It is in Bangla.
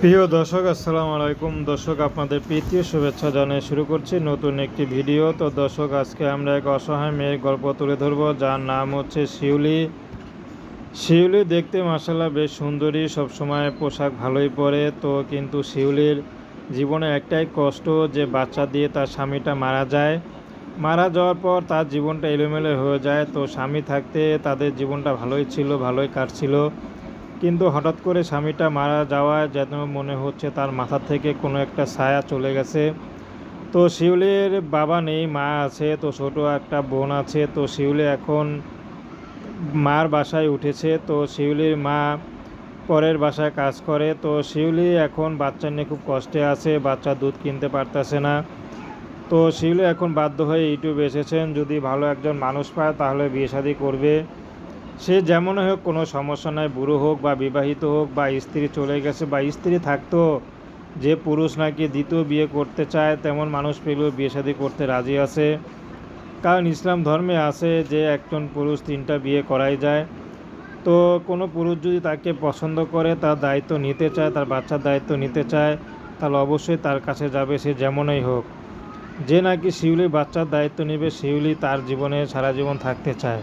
প্রিয় দর্শক, আসসালামু আলাইকুম। দর্শক, আপনাদের প্রীতীয় শুভেচ্ছা জানিয়ে শুরু করছি নতুন একটি ভিডিও। তো দর্শক, আজকে আমরা এক অসহায় মেয়ের গল্প তুলে ধরব, যার নাম হচ্ছে শিউলি। শিউলি দেখতে মাসাল্লাহ বেশ সুন্দরী, সবসময় পোশাক ভালোই পরে। তো কিন্তু শিউলির জীবনে একটাই কষ্ট, যে বাচ্চা দিয়ে তার স্বামীটা মারা যায়। মারা যাওয়ার পর তার জীবনটা এলোমেলো হয়ে যায়। তো স্বামী থাকতে তাদের জীবনটা ভালোই ছিল, ভালোই কাটছিল। কিন্তু হঠাৎ করে স্বামীটা মারা যাওয়ায় যেন মনে হচ্ছে তার মাথা থেকে কোনো একটা ছায়া চলে গেছে। তো শিউলির বাবা নেই, মা আছে, তো ছোট একটা বোন আছে, তো শিউলি এখন মার বাসায় উঠেছে। তো শিউলির মা পরের বাসায় কাজ করে। তো শিউলি এখন বাচ্চা নিয়ে খুব কষ্টে আছে, বাচ্চা দুধ কিনতে পারতেছে না। তো শিউলি এখন বাধ্য হয়ে ইউটিউবে এসেছেন, যদি ভালো একজন মানুষ পায় তাহলে বিয়ে শাদী করবে। সে যেমনই হোক, কোনো সমস্যা নাই, বুড়ো হোক বা বিবাহিত হোক বা স্ত্রী চলে গেছে বা স্ত্রী থাকতো, যে পুরুষ নাকি দ্বিতীয় বিয়ে করতে চায়, তেমন মানুষ পেলেও বিয়ে শাদী করতে রাজি আছে। কারণ ইসলাম ধর্মে আছে যে একজন পুরুষ তিনটা বিয়ে করাই যায়। তো কোনো পুরুষ যদি তাকে পছন্দ করে, তার দায়িত্ব নিতে চায়, তার বাচ্চার দায়িত্ব নিতে চায়, তাহলে অবশ্যই তার কাছে যাবে সে যেমনই হোক। যে নাকি শিউলি বাচ্চার দায়িত্ব নেবে, শিউলি তার জীবনে সারা জীবন থাকতে চায়।